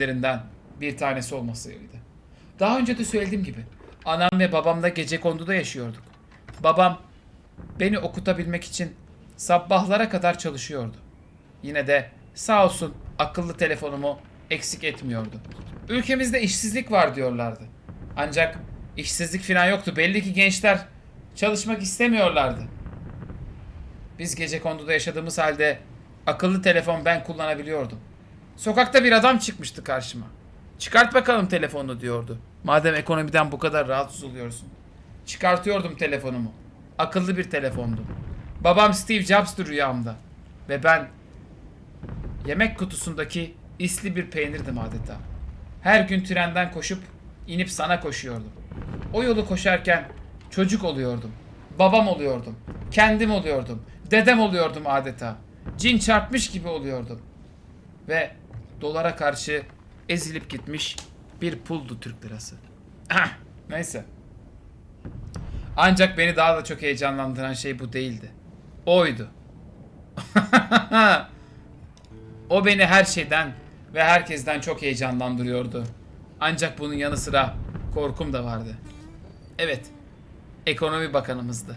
lerinden bir tanesi olmasıydı. Daha önce de söylediğim gibi anam ve babam da gece konduda yaşıyorduk. Babam beni okutabilmek için sabahlara kadar çalışıyordu. Yine de sağ olsun akıllı telefonumu eksik etmiyordu. Ülkemizde işsizlik var diyorlardı. Ancak işsizlik falan yoktu. Belli ki gençler çalışmak istemiyorlardı. Biz gece konduda yaşadığımız halde akıllı telefon ben kullanabiliyordum. Sokakta bir adam çıkmıştı karşıma. Çıkart bakalım telefonunu diyordu. Madem ekonomiden bu kadar rahatsız oluyorsun. Çıkartıyordum telefonumu. Akıllı bir telefondu. Babam Steve Jobs'tu rüyamda. Ve ben yemek kutusundaki isli bir peynirdim adeta. Her gün trenden koşup inip sana koşuyordum. O yolu koşarken çocuk oluyordum. Babam oluyordum. Kendim oluyordum. Dedem oluyordum adeta. Cin çarpmış gibi oluyordum. Ve dolara karşı ezilip gitmiş bir puldu Türk lirası. Neyse. Ancak beni daha da çok heyecanlandıran şey bu değildi. Oydu. o beni her şeyden ve herkesten çok heyecanlandırıyordu. Ancak bunun yanı sıra korkum da vardı. Evet, ekonomi bakanımızdı.